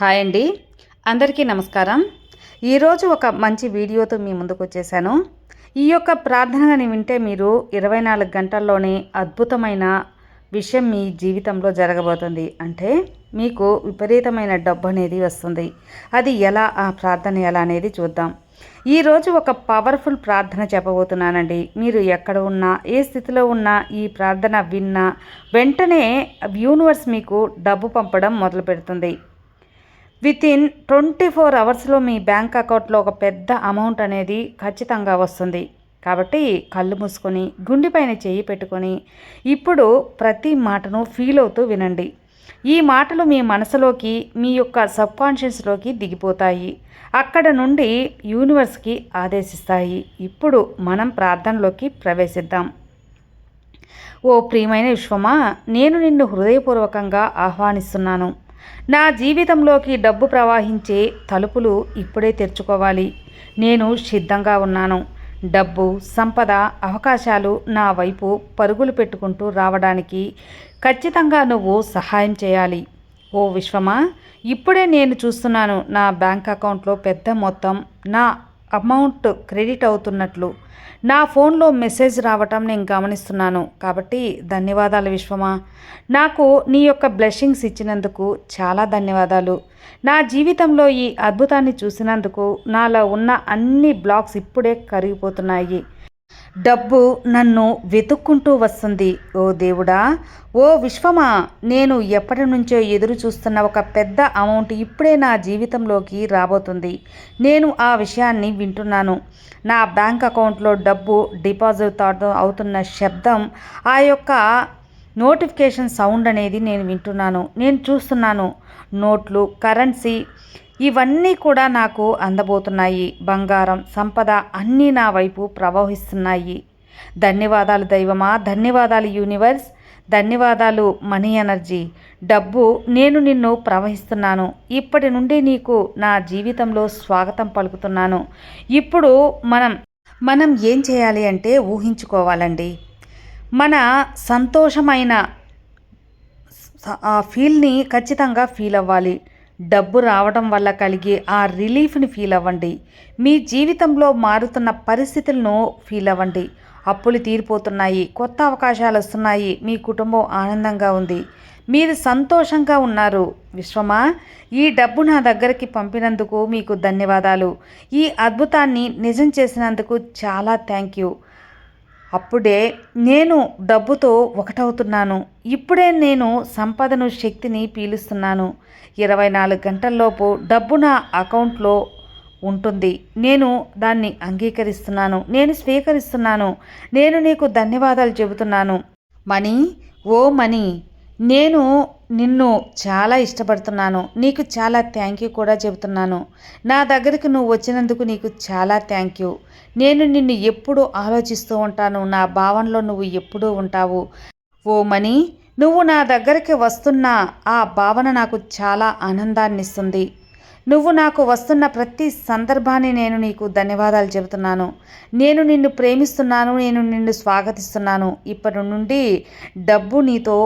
Hi అండి. అందరికీ నమస్కారం. ఈరోజు ఒక మంచి వీడియోతో మీ ముందుకు వచ్చేసాను. ఈ యొక్క ప్రార్థనని వింటే మీరు ఇరవై నాలుగు గంటల్లోనే అద్భుతమైన విషయం మీ జీవితంలో జరగబోతుంది. అంటే మీకు విపరీతమైన డబ్బు అనేది వస్తుంది. అది ఎలా ఆ ప్రార్థన ఎలా అనేది చూద్దాం. ఈరోజు ఒక పవర్ఫుల్ ప్రార్థన చెప్పబోతున్నానండి. మీరు ఎక్కడ ఉన్నా ఏ స్థితిలో ఉన్నా ఈ ప్రార్థన విన్నా వెంటనే యూనివర్స్ మీకు డబ్బు పంపడం మొదలు పెడుతుంది విత్ ఇన్ ట్వంటీ ఫోర్ అవర్స్లో మీ బ్యాంక్ అకౌంట్లో ఒక పెద్ద అమౌంట్ అనేది ఖచ్చితంగా వస్తుంది. కాబట్టి కళ్ళు మూసుకొని గుండెపైన చేయి పెట్టుకొని ఇప్పుడు ప్రతి మాటను ఫీల్ అవుతూ వినండి. ఈ మాటలు మీ మనసులోకి మీ యొక్క సబ్కాన్షియస్లోకి దిగిపోతాయి. అక్కడ నుండి యూనివర్స్కి ఆదేశిస్తాయి. ఇప్పుడు మనం ప్రార్థనలోకి ప్రవేశిద్దాం. ఓ ప్రియమైన విశ్వమా నేను నిన్ను హృదయపూర్వకంగా ఆహ్వానిస్తున్నాను. నా జీవితంలోకి డబ్బు ప్రవహించే తలుపులు ఇప్పుడే తెరుచుకోవాలి. నేను సిద్ధంగా ఉన్నాను. డబ్బు సంపద అవకాశాలు నా వైపు పరుగులు పెట్టుకుంటూ రావడానికి ఖచ్చితంగా నువ్వు సహాయం చేయాలి. ఓ విశ్వమా ఇప్పుడే నేను చూస్తున్నాను నా బ్యాంక్ అకౌంట్లో పెద్ద మొత్తం నా అమౌంట్ క్రెడిట్ అవుతున్నట్లు. నా ఫోన్లో మెసేజ్ రావటం నేను గమనిస్తున్నాను. కాబట్టి ధన్యవాదాలు విశ్వమా. నాకు నీ యొక్క బ్లెస్సింగ్స్ ఇచ్చినందుకు చాలా ధన్యవాదాలు. నా జీవితంలో ఈ అద్భుతాన్ని చూసినందుకు నాలో ఉన్న అన్ని బ్లాక్స్ ఇప్పుడే కరిగిపోతున్నాయి. డబ్బు నన్ను వెతుక్కుంటూ వస్తుంది. ఓ దేవుడా ఓ విశ్వమా నేను ఎప్పటి నుంచో ఎదురు చూస్తున్న ఒక పెద్ద అమౌంట్ ఇప్పుడే నా జీవితంలోకి రాబోతుంది. నేను ఆ విషయాన్ని వింటున్నాను. నా బ్యాంక్ అకౌంట్లో డబ్బు డిపాజిట్ అవుతున్న శబ్దం ఆ యొక్క నోటిఫికేషన్ సౌండ్ అనేది నేను వింటున్నాను. నేను చూస్తున్నాను. నోట్లు కరెన్సీ ఇవన్నీ కూడా నాకు అందబోతున్నాయి. బంగారం సంపద అన్నీ నా వైపు ప్రవహిస్తున్నాయి. ధన్యవాదాలు దైవమా ధన్యవాదాలు యూనివర్స్ ధన్యవాదాలు మనీ ఎనర్జీ. డబ్బు నేను నిన్ను ప్రవహిస్తున్నాను. ఇప్పటి నుండి నీకు నా జీవితంలో స్వాగతం పలుకుతున్నాను. ఇప్పుడు మనం మనం ఏం చేయాలి అంటే ఊహించుకోవాలండి. మన సంతోషమైన ఆ ఫీల్ని ఖచ్చితంగా ఫీల్ అవ్వాలి. డబ్బు రావడం వల్ల కలిగే ఆ రిలీఫ్ని ఫీల్ అవ్వండి. మీ జీవితంలో మారుతున్న పరిస్థితులను ఫీల్ అవ్వండి. అప్పులు తీరిపోతున్నాయి కొత్త అవకాశాలు వస్తున్నాయి మీ కుటుంబం ఆనందంగా ఉంది. మీరు సంతోషంగా ఉన్నారు. విశ్వమా ఈ డబ్బు నా దగ్గరికి పంపినందుకు మీకు ధన్యవాదాలు. ఈ అద్భుతాన్ని నిజం చేసినందుకు చాలా థ్యాంక్ యూ. అప్పుడే నేను డబ్బుతో ఒకటవుతున్నాను. ఇప్పుడే నేను సంపదను శక్తిని పీలుస్తున్నాను. ఇరవై నాలుగు గంటల్లోపు డబ్బు నా అకౌంట్లో ఉంటుంది. నేను దాన్ని అంగీకరిస్తున్నాను. నేను స్వీకరిస్తున్నాను. నేను నీకు ధన్యవాదాలు చెబుతున్నాను. మనీ ఓ మనీ నేను నిన్ను చాలా ఇష్టపడుతున్నాను. నీకు చాలా థ్యాంక్ యూ కూడా చెబుతున్నాను. నా దగ్గరికి నువ్వు వచ్చినందుకు నీకు చాలా థ్యాంక్ యూ నేను నిన్ను ఎప్పుడూ ఆలోచిస్తూ ఉంటాను. నా భావనలో నువ్వు ఎప్పుడూ ఉంటావు. ఓ మణి నువ్వు నా దగ్గరికి వస్తున్న ఆ భావన నాకు చాలా ఆనందాన్ని ఇస్తుంది నువ్వు నాకు వస్తున్న ప్రతి సందర్భాన్ని నేను నీకు ధన్యవాదాలు చెబుతున్నాను. నేను నిన్ను ప్రేమిస్తున్నాను. నేను నిన్ను స్వాగతిస్తున్నాను. ఇప్పటి నుండి డబ్బు నీతో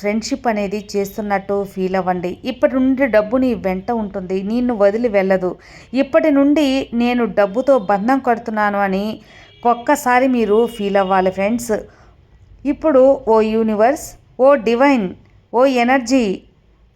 ఫ్రెండ్షిప్ అనేది చేస్తున్నట్టు ఫీల్ అవ్వండి. ఇప్పటి నుండి డబ్బు నీ వెంట ఉంటుంది. నిన్ను వదిలి వెళ్ళదు. ఇప్పటి నుండి నేను డబ్బుతో బంధం కడుతున్నాను అని ఒక్కసారి మీరు ఫీల్ అవ్వాలి ఫ్రెండ్స్. ఇప్పుడు O universe O divine O energy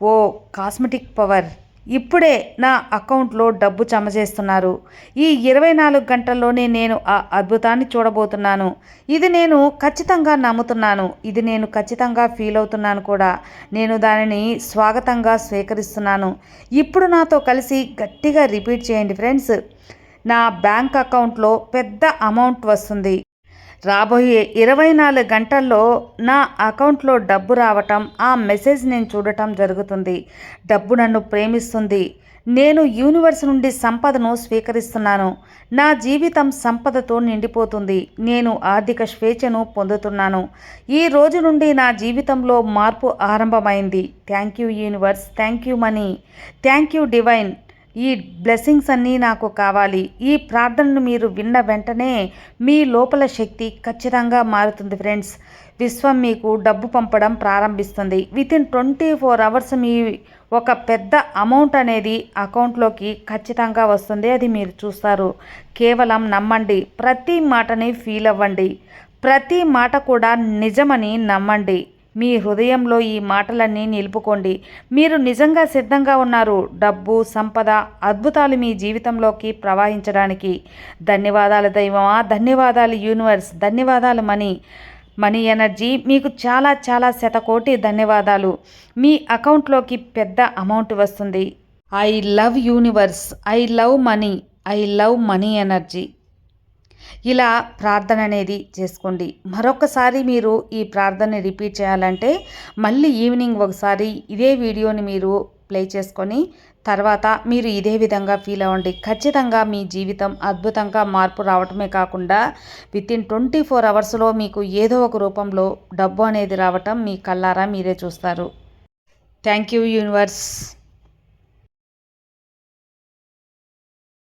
O cosmetic power ఇప్పుడే నా అకౌంట్లో డబ్బు జమ చేస్తున్నారు. ఈ ఇరవై నాలుగు గంటల్లోనే నేను ఆ అద్భుతాన్ని చూడబోతున్నాను. ఇది నేను ఖచ్చితంగా నమ్ముతున్నాను. ఇది నేను ఖచ్చితంగా ఫీల్ అవుతున్నాను కూడా. నేను దానిని స్వాగతంగా స్వీకరిస్తున్నాను. ఇప్పుడు నాతో కలిసి గట్టిగా రిపీట్ చేయండి ఫ్రెండ్స్. నా బ్యాంక్ అకౌంట్లో పెద్ద అమౌంట్ వస్తుంది. రాబోయే ఇరవై నాలుగు గంటల్లో నా అకౌంట్లో డబ్బు రావటం ఆ మెసేజ్ నేను చూడటం జరుగుతుంది. డబ్బు నన్ను ప్రేమిస్తుంది. నేను యూనివర్స్ నుండి సంపదను స్వీకరిస్తున్నాను. నా జీవితం సంపదతో నిండిపోతుంది. నేను ఆర్థిక స్వేచ్ఛను పొందుతున్నాను. ఈ రోజు నుండి నా జీవితంలో మార్పు ఆరంభమైంది. Thank you universe. Thank you money. Thank you divine. ఈ బ్లెస్సింగ్స్ అన్నీ నాకు కావాలి. ఈ ప్రార్థనను మీరు విన్న వెంటనే మీ లోపల శక్తి ఖచ్చితంగా మారుతుంది ఫ్రెండ్స్ విశ్వం మీకు డబ్బు పంపడం ప్రారంభిస్తుంది. Within twenty four hours మీ ఒక పెద్ద అమౌంట్ అనేది అకౌంట్లోకి ఖచ్చితంగా వస్తుంది. అది మీరు చూస్తారు. కేవలం నమ్మండి. ప్రతి మాటని ఫీల్ అవ్వండి. ప్రతి మాట కూడా నిజమని నమ్మండి. మీ హృదయంలో ఈ మాటలన్నీ నిలుపుకోండి. మీరు నిజంగా సిద్ధంగా ఉన్నారు. డబ్బు సంపద అద్భుతాలు మీ జీవితంలోకి ప్రవహించడానికి. ధన్యవాదాలు దైవమా? ధన్యవాదాలు యూనివర్స్. ధన్యవాదాలు మనీ. Money energy. మీకు చాలా చాలా శతకోటి ధన్యవాదాలు. మీ అకౌంట్లోకి పెద్ద అమౌంట్ వస్తుంది. I love universe. I love money. I love money energy. ఇలా ప్రార్థన అనేది చేసుకోండి. మరొకసారి మీరు ఈ ప్రార్థనని రిపీట్ చేయాలంటే మళ్ళీ ఈవినింగ్ ఒకసారి ఇదే వీడియోని మీరు ప్లే చేసుకొని తర్వాత మీరు ఇదే విధంగా ఫీల్ అవ్వండి. ఖచ్చితంగా మీ జీవితం అద్భుతంగా మార్పు రావటమే కాకుండా విత్ ఇన్ ట్వంటీ ఫోర్ అవర్స్లో మీకు ఏదో ఒక రూపంలో డబ్బు అనేది రావటం మీ కళ్ళారా మీరే చూస్తారు. Thank you universe